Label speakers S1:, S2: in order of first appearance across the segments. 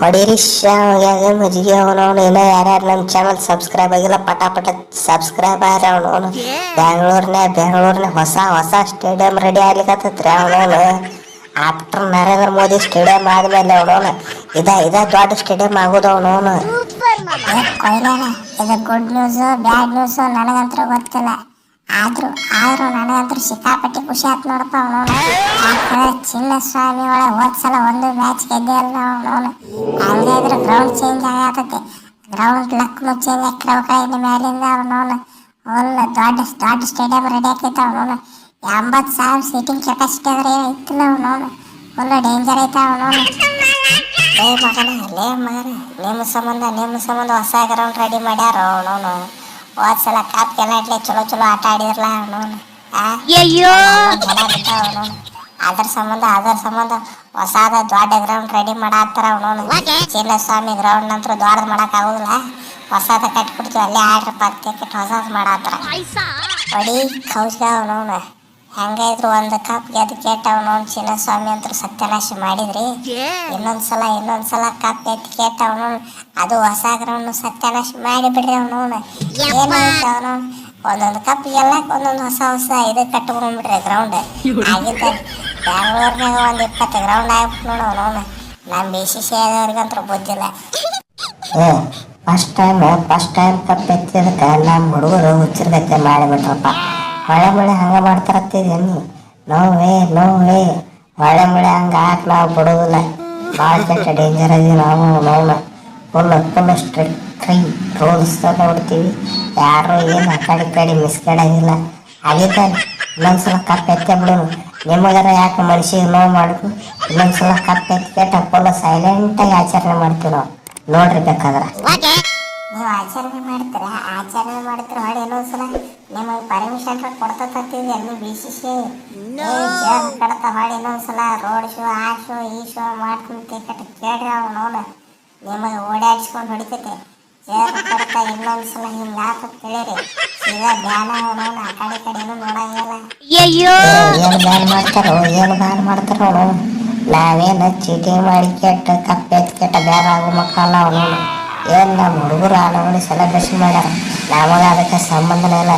S1: ಹೊಡೀರಿ ಶಾವ್ಯಾಗ ಮಜ್ಜಿಗೆ ಅವನವನು ಇನ್ನೂ ಯಾರ್ಯಾರು ನಮ್ಮ ಚಾನಲ್ ಸಬ್ಸ್ಕ್ರೈಬ್ ಆಗಿಲ್ಲ ಪಟ ಪಟ ಸಬ್ಸ್ಕ್ರೈಬ್ ಆರ ಅವನವನು ಬೆಂಗಳೂರ್ನೇ ಬೆಂಗಳೂರ್ನೇ ಹೊಸ ಹೊಸ ಸ್ಟೇಡಿಯಂ ರೆಡಿ ಆಗ್ಲಿಕ್ಕತ್ತೈತ್ರಿ ಅವನವನು ಆಫ್ಟರ್ ನರೇಂದ್ರ ಮೋದಿ ಸ್ಟೇಡಿಯಂ ಆದ್ಮೇಲೆ ಅವನವನು ಇದ ಇದ ದೊಡ್ಡ ಸ್ಟೇಡಿಯಂ ಆಗೋದು ಅವನವನು
S2: ಇದು ಗುಡ್ ನ್ಯೂಸ್ ಬ್ಯಾಡ್ ನ್ಯೂಸ್ ನನಗಂತೂ ಗೊತ್ತಿಲ್ಲ. ಆದ್ರೂ ಆದ್ರೂ ನನಗಂತೂ ಸಿಕ್ಕಾಪಟ್ಟಿ ಖುಷಿ ಆಯ್ತು ನೋಡಪ್ಪ ಚಿನ್ನ ಸ್ವಾಮಿ ಒಳಗೆ ಒಳಗೆ ಹೋದ್ಸಲ ಒಂದು ಮ್ಯಾಚ್ ಗೆದ್ದೆ ಅಲ್ಲ ಅವನು. ಹಂಗೆ ಇದ್ರೆ ಗ್ರೌಂಡ್ ಚೇಂಜ್ ಆಗತ್ತೆ ಗ್ರೌಂಡ್ ಲಕ್ ಚೇಂಜ್ ಹಾಕಿರ್ಬೇಕಾಗಿದ್ದ ಮ್ಯಾಲಿಂದ ಅವನವನು ಒಳ್ಳೆ ದೊಡ್ಡ ದೊಡ್ಡ ಸ್ಟೇಡಿಯಂ ರೆಡಿ ಆಕೈತೆ ಅವನವನು ಎಂಬತ್ತು ಸಾವಿರ ಸೀಟಿಂಗ್ ಕೆಪಾಸಿಟಿ ಆದ್ರೆ ಇತ್ತಿಲ್ಲ ಅವನವನು ಫುಲ್ ಡೇಂಜರ್ ಐತೆ ಅವನವನು
S1: ಲೇ ಮಗನ ಲೇ ಮಗನ, ನಿಮ್ಮ ಸಂಬಂಧ ನಿಮ್ಮ ಸಂಬಂಧ ಹೊಸ ಗ್ರೌಂಡ್ ರೆಡಿ ಮಾಡ್ಯಾರ ಅವನವನು. ಹೋದ್ ಸಲ ಕಾಪ್ ಕೆಲಾಟ್ಲೆ ಚಲೋ ಚಲೋ ಆಟ ಆಡಿದ್ರಲ್ಲ ಅವನು ಆ?
S3: ಅಯ್ಯೋ.
S1: ಅದ್ರ ಸಂಬಂಧ ಅದ್ರ ಸಂಬಂಧ ಹೊಸಾದ ದೊಡ್ಡ ಗ್ರೌಂಡ್ ರೆಡಿ ಮಾಡತ್ತಾರ ಅವನವನು. ಚಿನ್ನಸ್ವಾಮಿ ಗ್ರೌಂಡ್ ನಂತರ ದೊಡ್ಡದು ಮಾಡಕ್ ಆಗುದಿಲ್ಲ. ಹೊಸಾದ ಕಟ್ಬಿಡ್ತೀವಿ ಅಲ್ಲೇ ಆಡ್ರಪ್ಪ ಅಂತ ಹೊಸದ್ ಮಾಡತ್ತಾರ. ಹೊಡಿ ಕೌಸ್ಗ ಅವನವನು. ಹೆಂಗ ಇದ್ರು ಒಂದು ಕಪ್ ಗೆದ್ದು ಕೇಟ ಅವನವನು ಚಿನ್ನಸ್ವಾಮಿ ಅಂತ ಸತ್ಯನಾಶ ಮಾಡಿದ್ರಿ. ಇನ್ನೊಂದ್ಸಲ ಇನ್ನೊಂದ್ಸಲ ಕಪ್ ಎತ್ತಿ ಕೇಟ ಅವನವನು ಅದು ಹೊಸ ಗ್ರೌಂಡ್ ಸತ್ಯನಾಶ ಮಾಡಿ ಬಿಡ್ರಿ ಅವನವನು ಏನಾಯ್ತು ಅವನವನು ಒಂದೊಂದು ಕಪ್ ಎಲ್ಲ ಒಂದೊಂದು ಹೊಸ ಹೊಸ ಇದು ಕಟ್ಕೊಂಡ್ಬಿಟ್ರಿ ಗ್ರೌಂಡ್ ಆಗಿದ್ದ ಬ್ಯಾಂಗ್ಳೂರ್ನಾಗ ಒಂದು ಇಪ್ಪತ್ತು ಗ್ರೌಂಡ್ ಆಗ್ಬಿಟ್ಟು ನೋಡು ಅವನು ನಮ್ಮ ಬಿ ಸಿ ಸಿ ಆದವ್ರಿಗಂತೂ ಬುದ್ಧಿಲ್ಲ first time first time cup ಎತ್ತಿದಕ್ಕೆ ನಮ್ಮ ಹುಡುಗರು ಹುಚ್ಚಿರ್ಗತ್ತೆ ಮಾಡಿಬಿಟ್ರಪ್ಪ. ಹೊಳೆ ಮಳೆ ಹಂಗೆ ಮಾಡ್ತಾರತ್ತಿದ್ದೀನಿ ನೋವೇ ನೋವೇ. ಹೊಳೆ ಮಳೆ ಹಂಗೆ ಹಾಕಿ ನಾವು ಬಿಡೋದಿಲ್ಲ. ಭಾಳ ಕೆಟ್ಟ ಡೇಂಜರ್ ಅದೀವಿ ನಾವು ನೋವು full full strict free rules ನೋಡ್ತೀವಿ. ಯಾರು ಏನು ಆ ಕಡೆ ಮಿಸ್ ಕಡೆ ಮಿಸ್ಕೆಡಂಗಿಲ್ಲ ಆಗಿದ್ದ ಇನ್ನೊಂದ್ಸಲ ಕಪ್ ಎತ್ತೆ ಬಿಡೋನು ನಿಮಗರ ಯಾಕೆ ಮನುಷ್ಯಗೆ ನೋವು ಮಾಡಬೇಕು? ಇನ್ನೊಂದ್ಸಲ ಕಪ್ ಎತ್ತಿ ಕೆಟ್ಟ ಫುಲ್ ಸೈಲೆಂಟಾಗಿ ಆಚರಣೆ ಮಾಡ್ತೀವಿ ನಾವು. ನೋಡ್ರಿ ಬೇಕಾದ್ರೆ. ನೀವು ಆಚರಣೆ ಮಾಡ್ತೀರ? ಆಚರಣೆ ಮಾಡ್ತೀರ ಹೊಳೆ ಇನ್ನೊಂದ್ಸಲ ನಿಮಗೆ ಪರ್ಮಿಷನ್ ಕೊಡ್ತತ್ತಿದ್ವಿ ಅಲ್ಲಿ ಬಿ ಸಿ ಸಿ ಕಡತ ಹೊಳೆ ಇನ್ನೊಂದ್ಸಲ ರೋಡ್ ಶೋ ಆ ಶೋ ಈ ಶೋ ಮಾಡ್ಕೊಂಡು ಟಿಕೆಟ್ ಕೇಳ್ರಿ ಅವ್ರು ನೋಡು. ನಿಮಗೆ ಓಡಾಡಿಸ್ಕೊಂಡು ಹೊಡಿತೈತೆ. ಜೇರ್ ಕಡತ ಇನ್ನೊಂದ್ಸಲ ಹಿಂಗೆ ಆತ ಕೇಳಿರಿ ಸೀದಾ ಬ್ಯಾನ ನೋಡು ಆ ಕಡೆ ಕಡೆನೂ ಕಡೆ ಏನು ನೋಡಂಗಿಲ್ಲ.
S3: ಅಯ್ಯೋ
S1: ಏನು ಬ್ಯಾನ್ ಮಾಡ್ತಾರೋ ಏನು ಬ್ಯಾನ್ ಮಾಡ್ತಾರೋ. ನಾವೇನು ಚೀಟಿ ಮಾಡಿ ಕೆಟ್ಟ ಕಪ್ಪೆ ಕೆಟ್ಟ ಬೇರೆ ಆಗೋ ಮಕ್ಕಳ ಅವನು ಏನು ನಮ್ಮ ಹುಡುಗರು ಆನವಣಿ ಸೆಲೆಬ್ರೇಷನ್ ಮಾಡ್ಯಾರ? ನಮಗೆ ಅದಕ್ಕೆ ಸಂಬಂಧನೇ ಇಲ್ಲ.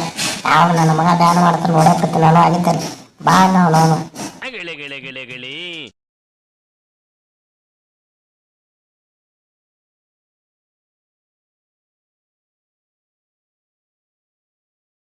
S1: ನಾವು ನನ್ನ ಮಗ ಡ್ಯಾನ್ ಮಾಡ್ತಾರೆ ನೋಡಕ್ಕೆ ನಾನು ಆಗಿದ್ದಲ್ಲಿ ಬಾ
S4: ನಾವು ನಾನು